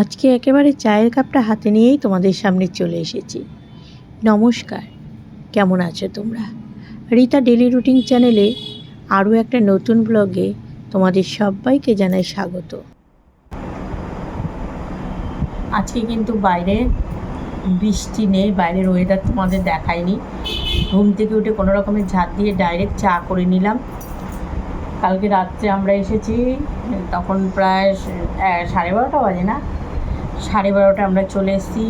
আজকে একেবারে চায়ের কাপটা হাতে নিয়েই তোমাদের সামনে চলে এসেছি। নমস্কার, কেমন আছো তোমরা? রীতা ডেলি রুটিন চ্যানেলে আরও একটা নতুন ব্লগে তোমাদের সবাইকে জানাই স্বাগত। আজকে কিন্তু বাইরে বৃষ্টি নেই, বাইরের ওয়েদার তোমাদের দেখায়নি ঘুম থেকে উঠে কোনো রকমের ঝাঁট দিয়ে ডাইরেক্ট চা করে নিলাম। কালকে রাত্রে আমরা এসেছি, তখন প্রায় সাড়ে বারোটা বাজে না? সাড়ে বারোটা আমরা চলে এসেছি।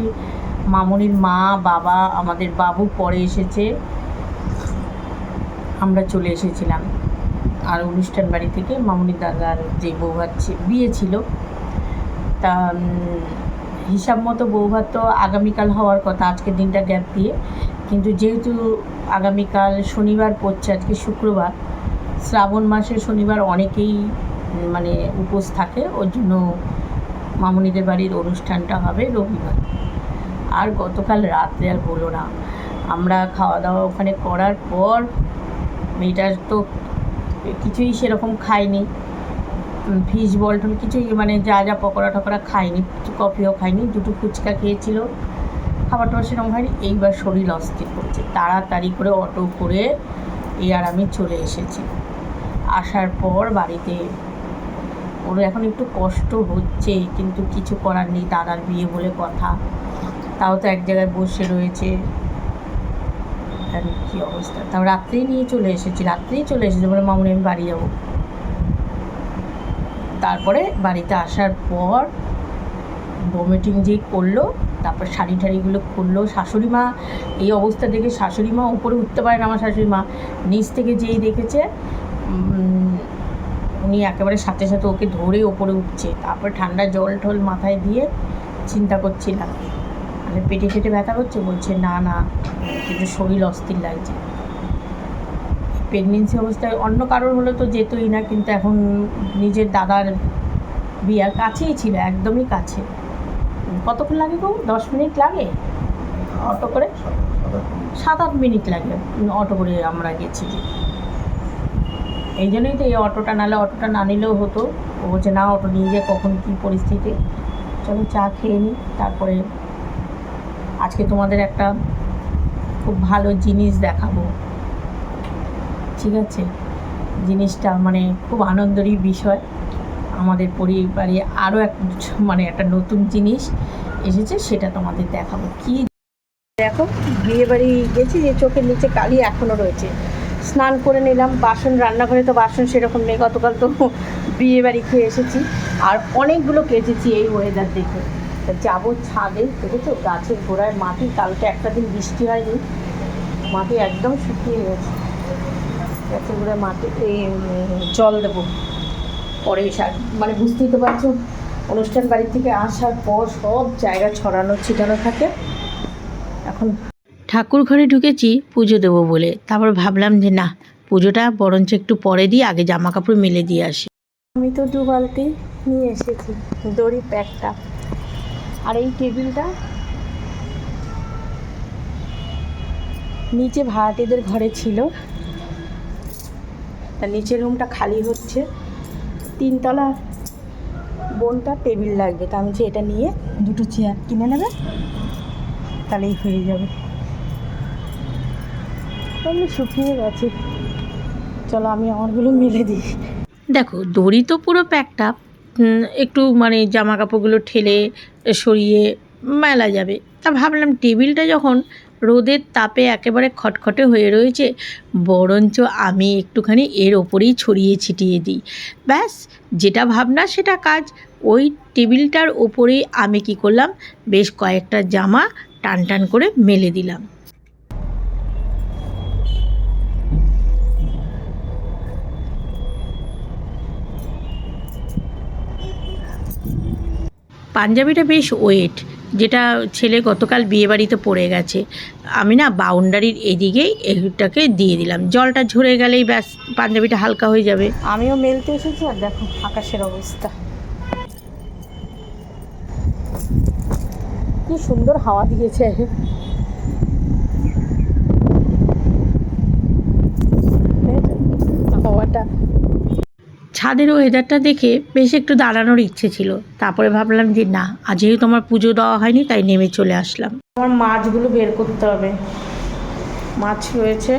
মামনির মা, বাবা, আমাদের বাবু পরে এসেছে। আমরা চলে এসেছিলাম। আর অনুষ্ঠান বাড়ি থেকে মামনির দাদার যে বৌভাত বিয়ে ছিল, তা হিসাব মতো বৌভাত তো আগামীকাল হওয়ার কথা আজকের দিনটা গ্যাপ দিয়ে। কিন্তু যেহেতু আগামীকাল শনিবার পড়ছে, আজকে শুক্রবার, শ্রাবণ মাসে শনিবার অনেকেই মানে উপোস থাকে। ওর জন্য মামনিদের বাড়ির অনুষ্ঠানটা হবে রবিবার। আর গতকাল রাত্রে আর বলো না। আমরা খাওয়া দাওয়া ওখানে করার পর মেয়েটার তো কিছুই সেরকম খায়নি। ফিশ বল টল কিছুই মানে যা যা পকোড়া টকোড়া খায়নি কফিও খায়নি, দুটো ফুচকা খেয়েছিল। খাবার টাবার সেরকম হয়নি, এইবার শরীর অস্থির করছে। তাড়াতাড়ি করে অটো করে এই আর আমি চলে এসেছি। আসার পর বাড়িতে ওর এখন একটু কষ্ট হচ্ছে, কিন্তু কিছু করার নেই, দাদার বিয়ে বলে কথা। তাও তো এক জায়গায় বসে রয়েছে। কী অবস্থা? তাও রাত্রেই নিয়ে চলে এসেছি, রাত্রেই চলে এসেছি বলে, মামুনি, আমি বাড়ি যাব। তারপরে বাড়িতে আসার পর ভমিটিং যেই করল, তারপর শাড়ি ঠাড়িগুলো খুললো। শাশুড়ি মা, এই অবস্থা দেখে শাশুড়ি মা উপরে উঠতে পারে না আমার শাশুড়ি মা। নিচ থেকে যেই দেখেছে উনি একেবারে সাথে সাথে ওকে ধরে ওপরে উঠছে। তারপর ঠান্ডা জল টল মাথায় দিয়ে চিন্তা করছিলাম। মানে পেটে ফেটে ব্যথা করছে, বলছে, না না, কিন্তু শরীর অস্থির লাগছে। প্রেগনেন্সি অবস্থায় অন্য কারোর হলে তো যেতই না, কিন্তু এখন নিজের দাদার বিয়ার কাছেই ছিল, একদমই কাছে। কতক্ষণ লাগে গো? দশ মিনিট লাগে? অটো করে? সাত আট মিনিট লাগে, অটো করে আমরা গেছি। এই জন্যই তো এই অটোটা নালে অটোটা না নিলেও হতো। ও বলছে, না, অটো নিয়ে যায় কখন কী পরিস্থিতি। চলো চা খেয়ে নিই তারপরে আজকে তোমাদের একটা খুব ভালো জিনিস দেখাবো। ঠিক আছে? জিনিসটা মানে খুব আনন্দেরই বিষয়। আমাদের পরিবারে আরও এক মানে একটা নতুন জিনিস এসেছে, সেটা তোমাদের দেখাবো। কি দেখো, বিয়েবাড়ি গেছি যে চোখের নিচে কালি এখনও রয়েছে। স্নান করে নিলাম। বাসন, রান্নাঘরে তো বাসন সেরকম নেই। গতকাল তো বিয়ে বাড়ি খেয়ে এসেছি। আর অনেকগুলো কেচেছি এই ওয়েদার দেখে। যাব ছাদে, দেখেছ? গাছের গোড়ায় মাটি। কালকে একটা দিন বৃষ্টি হয়নি। মাটি একদম শুকিয়ে গেছে। গাছের গোড়ায় মাটি জল দেবো। পরে এসে মানে বুঝতেই তো পারছ, অনুষ্ঠান বাড়ি থেকে আসার পর সব জায়গা ছড়ানো ছিটানো থাকে। এখন ঠাকুর ঘরে ঢুকেছি পুজো দেবো বলে। তারপর ভাবলাম যে না, পুজোটা বরঞ্চ একটু পরে দিয়ে আগে জামা কাপড় মেলে দিয়ে আসি। আমি তো দু বালতি নিয়ে এসেছি, দড়ি প্যাকটা। আর এই টেবিলটা নিচে ভাড়াটেদের ঘরে ছিল। তা নিচের রুমটা খালি হচ্ছে। তিনতলা বোনটা টেবিল লাগবে, তা আমি যে এটা নিয়ে দুটো চেয়ার কিনে নেবে, তাহলেই হয়ে যাবে। আমি শুকিয়ে গেছে। চলো, আমি আমারগুলো মেলে দিই। দেখো, দড়ি তো পুরো প্যাকটা একটু মানে জামা কাপড়গুলো ঠেলে সরিয়ে মেলা যাবে। তা ভাবলাম টেবিলটা যখন রোদের তাপে একেবারে খটখটে হয়ে রয়েছে, বরঞ্চ আমি একটুখানি এর ওপরেই ছড়িয়ে ছিটিয়ে দিই। ব্যাস, যেটা ভাবনা সেটা কাজ। ওই টেবিলটার ওপরেই আমি কি করলাম, বেশ কয়েকটা জামা টান টান করে মেলে দিলাম। পাঞ্জাবিটা বেশ ওয়েট যেটা ছেলে গতকাল বিয়েবাড়িতে পড়ে গেছে। আমি না বাউন্ডারির এদিকেই এটাকে দিয়ে দিলাম। জলটা ঝরে গেলেই ব্যাস, পাঞ্জাবিটা হালকা হয়ে যাবে। আমিও মেলতে এসেছি আর দেখো আকাশের অবস্থা। কি সুন্দর হাওয়া দিয়েছে। ছাদের ওয়েদারটা দেখে বেশ একটু দাঁড়ানোর ইচ্ছে ছিল। তারপরে ভাবলাম যে, না, আজ যেহেতু আমার পুজো দেওয়া হয়নি, তাই নেমে চলে আসলাম। আমার মাছগুলো বের করতে হবে। মাছ রয়েছে।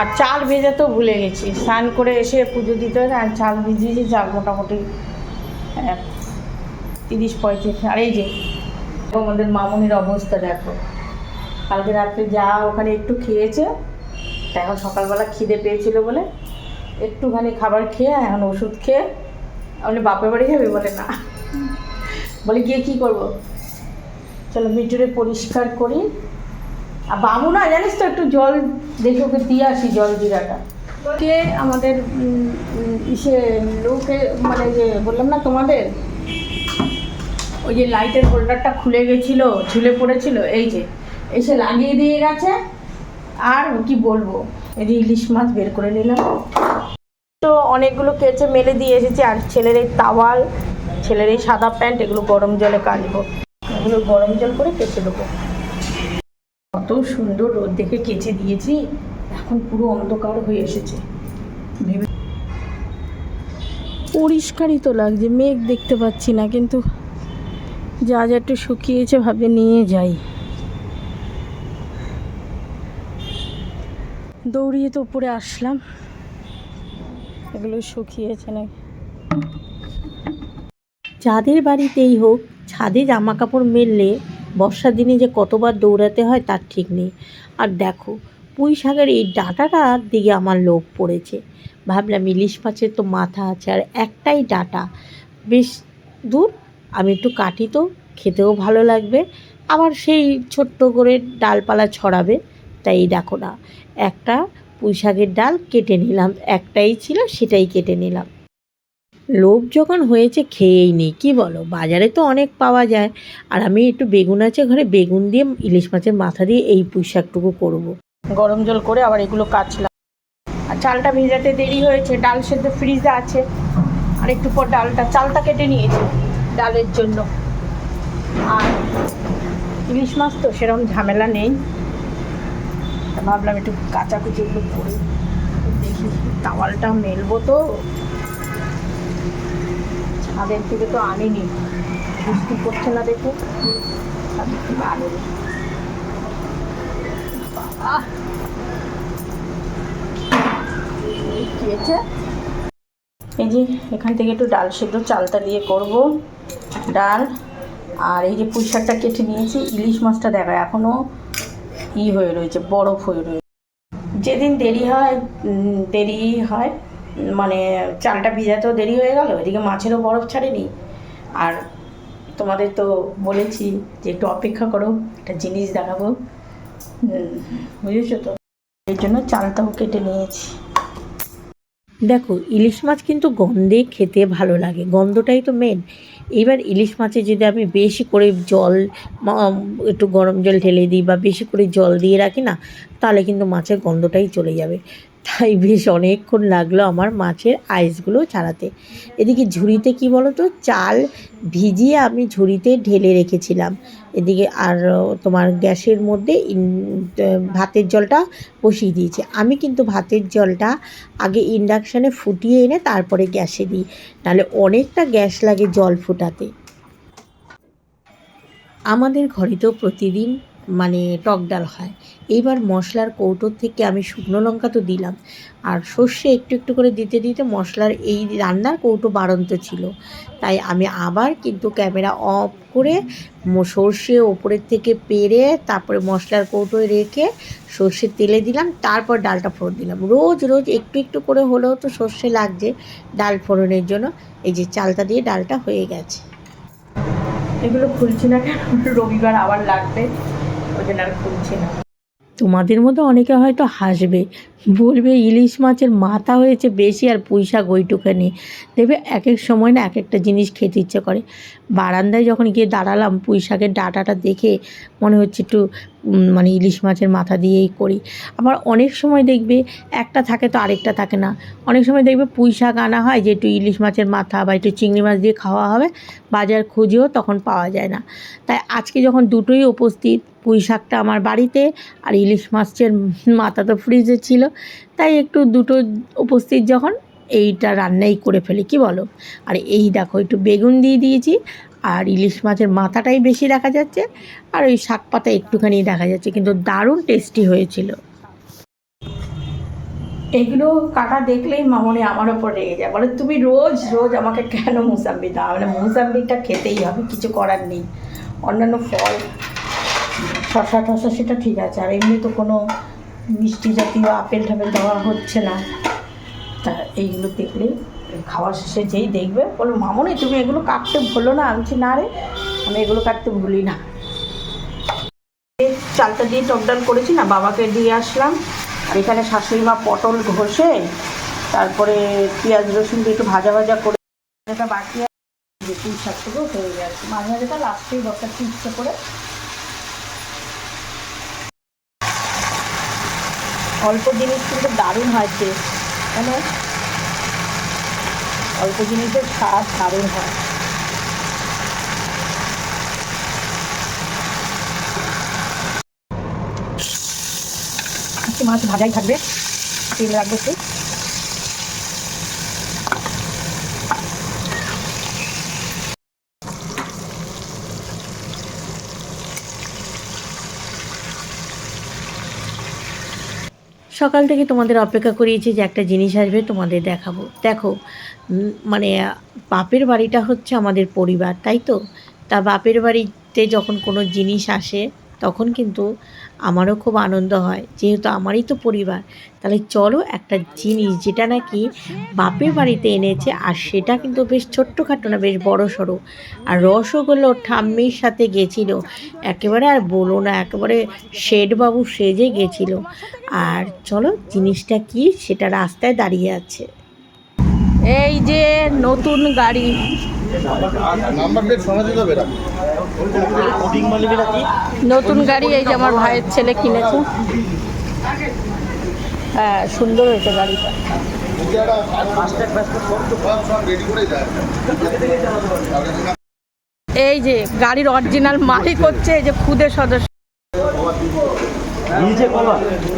আর চাল ভেজাতেও ভুলে গেছি। স্নান করে এসে পুজো দিতে হয় আর চাল ভিজিয়েছি, চাল মোটামুটি এক তিরিশ পঁয়ত্রিশ। আর এই যে, আমাদের মামনির অবস্থা, দেখো। কালকে রাত্রে যা ওখানে একটু খেয়েছে এখন সকালবেলা খিদে পেয়েছিল বলে একটুখানি খাবার খেয়ে, এখন ওষুধ খেয়ে আপনি বাপের বাড়ি যাবে বলে না। বলে, গিয়ে কী করব? চলো ভিতরে পরিষ্কার করি। আর বাবু না, জানিস তো, একটু জল দেখে ওকে দিয়ে আসি, জল জিরাটা। কে আমাদের ইসে লোকে মানে যে বললাম না তোমাদের? ওই যে লাইটের হোল্ডারটা খুলে গেছিল, ঝুলে পড়েছিল, এই যে, এসে লাগিয়ে দিয়ে গেছে। আর কি বলব যে ইলিশ মাছ বের করে নিলাম। অনেকগুলো কেচে মেলে দিয়ে এসেছি। আর ছেলের এই তাওয়াল, ছেলের এই সাদা প্যান্ট, এগুলো গরম জলে কাচবো এগুলো গরম জল করে কেচে দেবো। কত সুন্দর রোদ দেখে কেচে দিয়েছি। এখন পুরো অন্ধকার হয়ে এসেছে। ভেবে পরিষ্কারই তো লাগছে, মেঘ দেখতে পাচ্ছি না, কিন্তু যা যা একটু শুকিয়েছে ভাবে নিয়ে যাই। দৌড়িয়ে তো উপরে আসলাম। এগুলো শুকিয়েছে নাকি? যাদের বাড়িতেই হোক, ছাদে জামা কাপড় মেললে বর্ষার দিনে যে কতবার দৌড়াতে হয় তার ঠিক নেই। আর দেখো, পুঁই শাকের এই ডাঁটাটার দিকে আমার লোভ পড়েছে। ভাবলাম ইলিশ মাছের তো মাথা আছে আর একটাই ডাঁটা। বেশ দূর, আমি একটু কাটি তো, খেতেও ভালো লাগবে। আবার সেই ছোট্ট করে ডালপালা ছড়াবে, তাই দেখো না, একটা পুঁই শাকের ডাল কেটে নিলাম, একটাই ছিল, সেটাই কেটে নিলাম। লোভ যখন হয়েছে, খেয়েই নেই, কী বলো? বাজারে তো অনেক পাওয়া যায়। আর আমি একটু বেগুন আছে, ঘরে বেগুন দিয়ে ইলিশ মাছের মাথা দিয়ে এই পুঁই শাকটুকু করব। গরম জল করে আবার এগুলো কাচলাম আর চালটা ভেজাতে দেরি হয়েছে, ডাল সেদ্ধ ফ্রিজে আছে। আর একটু পর ডালটা, চালটা কেটে নিয়েছি ডালের জন্য। আর ইলিশ মাছ তো সেরকম ঝামেলা নেই। তা ভাবলাম একটু কাচাকুচিগুলো করে দেখি তাওয়ালটা মেলবো তো। ছাদের থেকে তো আনিনি। বৃষ্টি পড়ছে না দেখে। এই যে এখান থেকে একটু ডাল সেদ্ধ চালটা দিয়ে করব। ডাল। আর এই যে পুঁই শাকটা কেটে নিয়েছি। ইলিশ মাছটা দেখা এখনও ই হয়ে রয়েছে, বরফ হয়ে রয়েছে। যেদিন দেরি হয় দেরি হয় মানে চালটা ভিজাতেও দেরি হয়ে গেল, এদিকে মাছেরও বরফ ছাড়েনি। আর তোমাদের তো বলেছি যে একটু অপেক্ষা করো, একটা জিনিস দেখাবো। বুঝেছ তো? এই জন্য চালটাও কেটে নিয়েছি। দেখো, ইলিশ মাছ কিন্তু গন্ধে খেতে ভালো লাগে, গন্ধটাই তো মেন এবার ইলিশ মাছে যদি আমি বেশি করে জল একটু গরম জল ঢেলে দিই বা বেশি করে জল দিয়ে রাখি না, তাহলে কিন্তু মাছের গন্ধটাই চলে যাবে। তাই বেশ অনেকক্ষণ লাগল আমার মাছের আইসগুলো ছাড়াতে। এদিকে ঝুড়িতে কি বলো তো চাল ভিজিয়ে আমি ঝুড়িতে ঢেলে রেখেছিলাম। এদিকে আর তোমার গ্যাসের মধ্যে ভাতের জলটা বসিয়ে দিয়েছি। আমি কিন্তু ভাতের জলটা আগে ইন্ডাকশানে ফুটিয়ে এনে তারপরে গ্যাসে দিই। নাহলে অনেকটা গ্যাস লাগে জল ফোটাতে। আমাদের ঘরে তো প্রতিদিন মানে টক ডাল হয়। এইবার মশলার কৌটোর থেকে আমি শুকনো লঙ্কা তো দিলাম। আর সর্ষে একটু একটু করে দিতে দিতে মশলার এই রান্নার কৌটো বাড়ন্ত ছিল। তাই আমি আবার কিন্তু ক্যামেরা অফ করে সর্ষে ওপরের থেকে পেরে তারপরে মশলার কৌটোয় রেখে সর্ষের তেলে দিলাম, তারপর ডালটা ফোড়ন দিলাম। রোজ রোজ একটু একটু করে হলেও তো সর্ষে লাগছে ডাল ফোড়নের জন্য। এই যে চালটা দিয়ে ডালটা হয়ে গেছে। এগুলো খুলছি না কেন? রবিবার আবার লাগবে। না। তোমাদের মধ্যে অনেকে হয়তো হাসবে, বলবে ইলিশ মাছের মাথা হয়েছে বেশি আর শাক ওইটুখানি। দেখবে এক এক সময় না এক একটা জিনিস খেতে ইচ্ছে করে। বারান্দায় যখন গিয়ে দাঁড়ালাম পুঁই শাকের ডাঁটাটা দেখে মনে হচ্ছে একটু মানে ইলিশ মাছের মাথা দিয়েই করি। আবার অনেক সময় দেখবে একটা থাকে তো আরেকটা থাকে না। অনেক সময় দেখবে পুঁই শাক আনা হয় যে একটু ইলিশ মাছের মাথা বা একটু চিংড়ি মাছ দিয়ে খাওয়া হবে, বাজার খুঁজেও তখন পাওয়া যায় না। তাই আজকে যখন দুটোই উপস্থিত পুঁই শাকটা আমার বাড়িতে আর ইলিশ মাছের মাথা তো ফ্রিজে ছিল। তাই একটু দুটো উপস্থিত যখন এইটা রান্নাই করে ফেলি, কি বলো? আর এই দেখো, একটু বেগুন দিয়ে দিয়েছি আর ইলিশ মাছের মাথাটাই বেশি দেখা যাচ্ছে আর ওই শাক পাতা একটুখানি দেখা যাচ্ছে, কিন্তু দারুণ টেস্টি হয়েছিল। এগুলো কাটা দেখলেই মামনি আমার ওপর রেগে যায়, বলে, তুমি রোজ রোজ আমাকে কেন মুসাম্বি দাও? মানে মুসাম্বিটা খেতেই হবে, কিছু করার নেই। অন্যান্য ফল শশা টশা সেটা ঠিক আছে। আর এমনি তো কোনো মিষ্টি জাতীয় আপেল টাপেল দেওয়া হচ্ছে না। তা এইগুলো দেখলে খাওয়া শেষে যেই দেখবে, বলো, মামনি, তুমি এগুলো কাটতে ভুলো না। আমি না রে, আমি এগুলো কাটতে ভুলি না। চালটা দিয়ে টক ডাল করেছি না, বাবাকে দিয়ে আসলাম। আর এখানে শাশুড়ি মা পটল ঘষে, তারপরে পেঁয়াজ রসুন দিয়ে একটু ভাজা ভাজা করে বাকি পুঁই শাকটুকু হয়ে গেছে। মাঝে মাঝে লাস্টেই দরকার ইচ্ছে করে অল্প জিনিস কিন্তু দারুণ হয় টেস্ট কেন? অল্প জিনিসের স্বাদ দারুণ হয়। মাছ ভাজাই থাকবে। তেল রাখব একটু। সকাল থেকে তোমাদের অপেক্ষা করিয়েছি যে একটা জিনিস আসবে তোমাদের দেখাবো। দেখো মানে বাপের বাড়িটা হচ্ছে আমাদের পরিবার, তাই তো? তা বাপের বাড়িতে যখন কোনো জিনিস আসে, তখন কিন্তু আমারও খুব আনন্দ হয়। যেহেতু আমারই তো পরিবার তাহলে চলো একটা জিনিস যেটা নাকি বাপের বাড়িতে এনেছে আর সেটা কিন্তু বেশ ছোট্টখাটো না বেশ বড় সড়ো। আর রসগোল্লা ঠাম্মির সাথে গেছিল। একেবারে আর বলো না একেবারে শেঠবাবু সেজে গেছিল। আর চলো জিনিসটা কি সেটা রাস্তায় দাঁড়িয়ে আছে। এই যে নতুন গাড়ি। নাম্বার প্লেট শোনা যেতে হবে নতুন গাড়ি এই যে আমার ভাইয়ের ছেলে কিনেছে। হ্যাঁ সুন্দর হয়েছে গাড়িটা এই যে গাড়ির অরিজিনাল মালিক হচ্ছে এই যে খুদে সদস্য।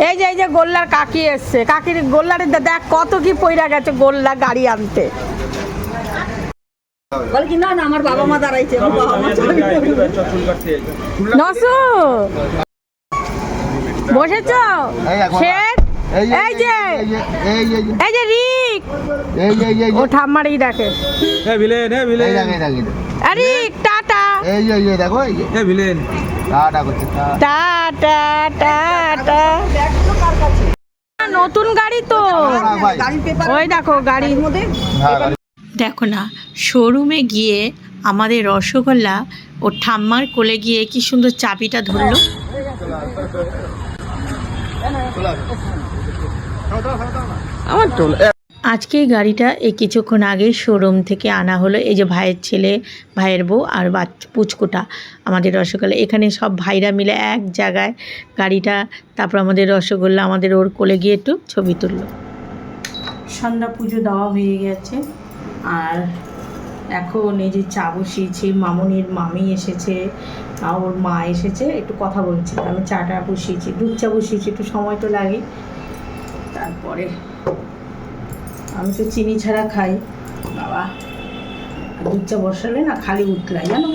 এই যে এই যে গোল্লার কাকি এসছে। কাকির গোল্লারে দে- দেখ কত কি পইরা গেছে গোল্লা গাড়ি আনতে। বলে কি না না আমার বাবা মা দাঁড়াইছে আমার বাবা মা নসু! বসেছ? এই এই যে এই যে। এই এই এই যে রিক! এই যে এই যে ও ঠাম্মারই দেখে এ ভিলেন এই ভিলেন দেখে দেখে আরে টাটা। এই যে এই দেখো এই এ ভিলেন। টাটা করছে টাটা। টাটা নতুন গাড়ি তো। হ্যাঁ, ওই দেখো গাড়ির মধ্যে হ্যাঁ গাড়ি- দেখো না শোরুমে গিয়ে আমাদের রসগোল্লা ও ঠাম্মার কোলে গিয়ে কি সুন্দর চাবিটা ধরলো? আমার আজকে এই গাড়িটা এই কিছুক্ষণ আগে শোরুম থেকে আনা হলো। এই যে ভাইয়ের ছেলে ভাইয়ের বউ আর বাচ্চা পুচকুটা আমাদের রসগোল্লা। এখানে সব ভাইরা মিলে এক জায়গায় গাড়িটা তারপর আমাদের রসগোল্লা আমাদের ওর কোলে গিয়ে একটু ছবি তুললো। সন্ধ্যা পুজো দেওয়া হয়ে গেছে। আর এখন এই যে চা বসিয়েছি, মামনির মামি এসেছে ওর মা এসেছে, একটু কথা বলছে। আমি চাটা বসিয়েছি, দুধ চা বসিয়েছি, একটু সময় তো লাগে। তারপরে আমি তো চিনি ছাড়া খাই। বাবা, দুধ চা বসালে না খালি উতলাই, জানো?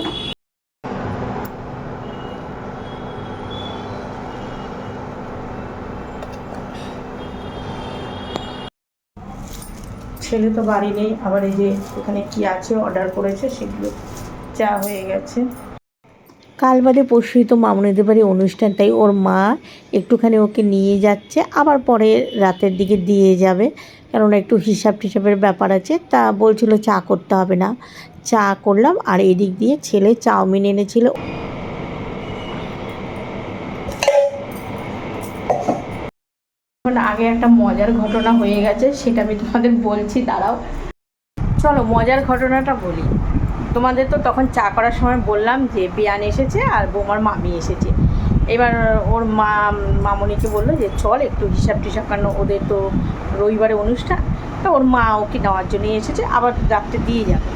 ছেলে তো বাড়ি নেই। আবার এই যে এখানে কি আছে অর্ডার করেছে, সেগুলো চা হয়ে গেছে। কাল বাদে পরশুই তো মামুনিদের বাড়ি অনুষ্ঠান, তাই ওর মা একটুখানি ওকে নিয়ে যাচ্ছে, আবার পরে রাতের দিকে দিয়ে যাবে। কেননা একটু হিসাব টিসাবের ব্যাপার আছে, তা বলছিল চা করতে হবে না। চা করলাম, আর এদিক দিয়ে ছেলে চাউমিন এনেছিল এখন আগে একটা মজার ঘটনা হয়ে গেছে, সেটা আমি তোমাদের বলছি, দাঁড়াও। চলো, মজার ঘটনাটা বলি। তোমাদের তো তখন চা করার সময় বললাম যে বিয়ান এসেছে আর বৌমার মামি এসেছে। এবার ওর মা, মামনিকে বলল যে, চল একটু হিসাব টিসাব কারণ ওদের তো রবিবারে অনুষ্ঠান, তা ওর মা ওকে নেওয়ার জন্যই এসেছে, আবার রাত্রে দিয়ে যাবে।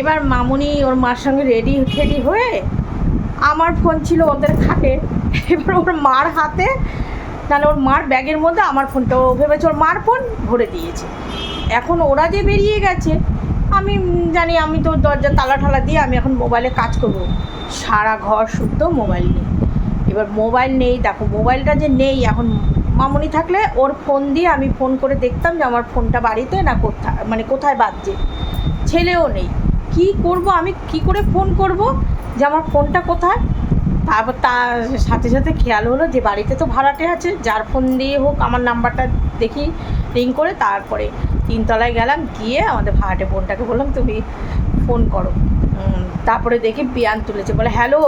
এবার মামনি ওর মার সঙ্গে রেডি টেডি হয়ে আমার ফোন ছিল ওদের খাটে। এবার ওর মার হাতে তাহলে ওর মার ব্যাগের মধ্যে আমার ফোনটা। ও ভেবেছে ওর মার ফোন ভরে দিয়েছে। এখন ওরা যে বেরিয়ে গেছে, আমি জানি, আমি তো দরজা তালা ঠালা দিয়ে আমি এখন মোবাইলে কাজ করব। সারা ঘর শুদ্ধ মোবাইল নেই। এবার মোবাইল নেই, দেখো মোবাইলটা যে নেই, এখন মামনি থাকলে ওর ফোন দিয়ে আমি ফোন করে দেখতাম যে আমার ফোনটা বাড়িতে না কোথায় মানে কোথায় বাজছে। ছেলেও নেই। কি করব, আমি কি করে ফোন করব যে আমার ফোনটা কোথায়? তারপর তার সাথে সাথে খেয়াল হলো যে বাড়িতে তো ভাড়াটে আছে, যার ফোন দিয়ে হোক, আমার নাম্বারটা দেখি রিং করে তারপরে তিনতলায় গেলাম, গিয়ে আমাদের ভাড়াটে বোনটাকে বললাম, তুমি ফোন করো। তারপরে দেখি পিয়ান তুলেছে, বলে হ্যালো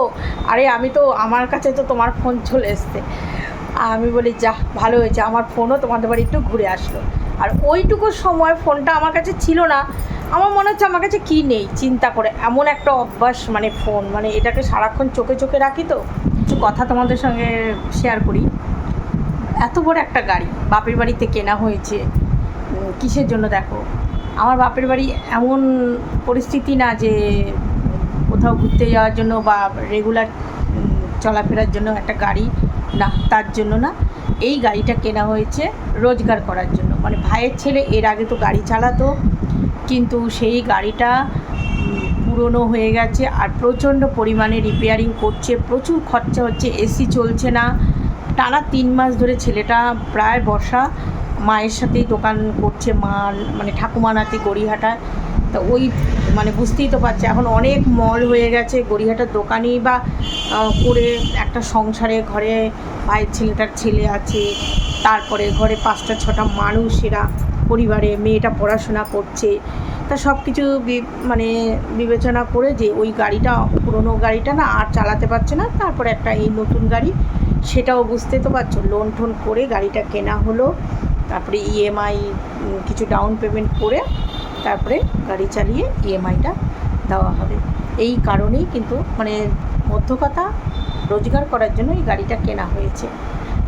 আরে আমি তো, আমার কাছে তো তোমার ফোন চলে এসছে। আমি বলি, যা, ভালো হয়েছে, আমার ফোনও তোমাদের বাড়ি একটু ঘুরে আসলো। আর ওইটুকু সময় ফোনটা আমার কাছে ছিল না আমার মনে হচ্ছে আমার কাছে কী নেই, চিন্তা করে। এমন একটা অভ্যাস মানে ফোন মানে এটাকে সারাক্ষণ চোখে চোখে রাখি তো। কিছু কথা তোমাদের সঙ্গে শেয়ার করি। এত বড় একটা গাড়ি, বাপের বাড়িতে কেনা হয়েছে। কিসের জন্য দেখো? আমার বাপের বাড়ি এমন পরিস্থিতি না যে কোথাও ঘুরতে যাওয়ার জন্য বা রেগুলার চলাফেরার জন্য একটা গাড়ি না, তার জন্য না। এই গাড়িটা কেনা হয়েছে রোজগার করার জন্য। মানে ভাইয়ের ছেলে এর আগে তো গাড়ি চালাতো কিন্তু সেই গাড়িটা পুরনো হয়ে গেছে আর প্রচণ্ড পরিমাণে রিপেয়ারিং করছে, প্রচুর খরচা হচ্ছে এসি চলছে না। টানা তিন মাস ধরে ছেলেটা প্রায় বসা, মায়ের সাথেই দোকান করছে, মা মানে ঠাকুমা নাতি গড়িহাটায় তা ওই মানে বুঝতেই তো পারছে। এখন অনেক মল হয়ে গেছে গড়িয়াটার দোকানেই বা করে একটা সংসারে ঘরে ভাইয়ের ছেলেটার ছেলে আছে, তারপরে ঘরে পাঁচটা ছটা মানুষ এরা পরিবারে মেয়েটা পড়াশোনা করছে। তা সব কিছু মানে বিবেচনা করে যে ওই গাড়িটা, পুরনো গাড়িটা না আর চালাতে পারছে না, তারপরে একটা এই নতুন গাড়ি, সেটাও বুঝতে তো পারছ। লোন টোন করে গাড়িটা কেনা হলো, তারপরে ইএমআই কিছু ডাউন পেমেন্ট করে তারপরে গাড়ি চালিয়ে ইএমআইটা দেওয়া হবে। এই কারণেই কিন্তু মানে মধ্য কথা রোজগার করার জন্য এই গাড়িটা কেনা হয়েছে।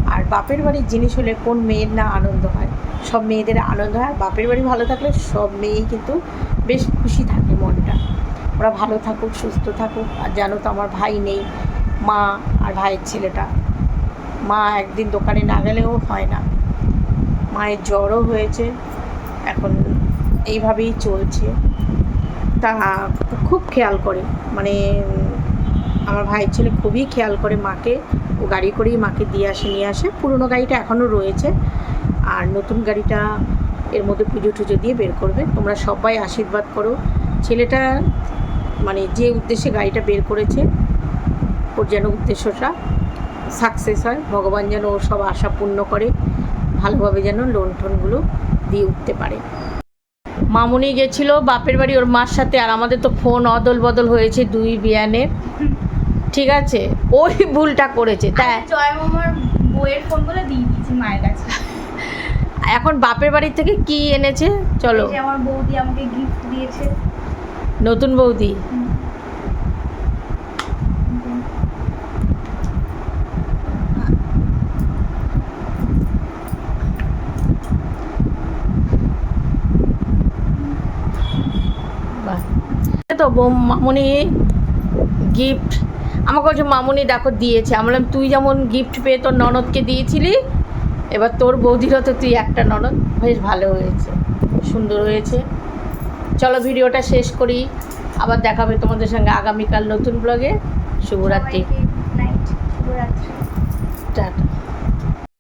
আর বাপের বাড়ির জিনিস হলে কোন মেয়ের না আনন্দ হয়? সব মেয়েদের আনন্দ হয়। বাপের বাড়ি ভালো থাকলে সব মেয়েই কিন্তু বেশ খুশি থাকে মনটা। ওরা ভালো থাকুক, সুস্থ থাকুক। আর জানো তো আমার ভাই নেই। মা আর ভাইয়ের ছেলেটা। মা একদিন দোকানে না গেলেও হয় না। মায়ের জ্বরও হয়েছে। এখন এইভাবেই চলছে। তা খুব খেয়াল করে। মানে আমার ভাইয়ের ছেলে খুবই খেয়াল করে মাকে। ও গাড়ি করেই মাকে দিয়ে আসে, নিয়ে আসে। পুরনো গাড়িটা এখনও রয়েছে। আর নতুন গাড়িটা এর মধ্যে পুজো টুজো দিয়ে বের করবে। তোমরা সবাই আশীর্বাদ করো। ছেলেটা মানে যে উদ্দেশ্যে গাড়িটা বের করেছে, ওর যেন উদ্দেশ্যটা সাকসেস হয়। ভগবান যেন ওর সব আশা পূর্ণ করে। ভালোভাবে যেন লোন টোনগুলো দিয়ে উঠতে পারে। মামুনি গেছিল বাপের বাড়ি ওর মার সাথে আর আমাদের তো ফোন অদল বদল হয়েছে দুই বিয়ানে। ঠিক আছে? ওই ভুলটা করেছে তাই। জয় মামার বইয়ের ফোন বলে দিয়ে দিয়েছি মায়ের কাছে। এখন বাপের বাড়ি থেকে কি এনেছে? চলো। আমার বৌদি আমাকে গিফট দিয়েছে। নতুন বৌদি বাহ। এই তো বৌ মামুনি গিফট আমাকে বলছে মামুনি দেখো দিয়েছে। আমি বললাম তুই যেমন গিফট পেয়ে তোর ননদকে দিয়েছিলি এবার তোর বৌদিরও তো তুই একটা ননদ। বেশ ভালো হয়েছে সুন্দর হয়েছে। চলো ভিডিওটা শেষ করি। আবার দেখাবে তোমাদের সঙ্গে আগামীকাল নতুন ব্লগে শুভরাত্রি। টাটা।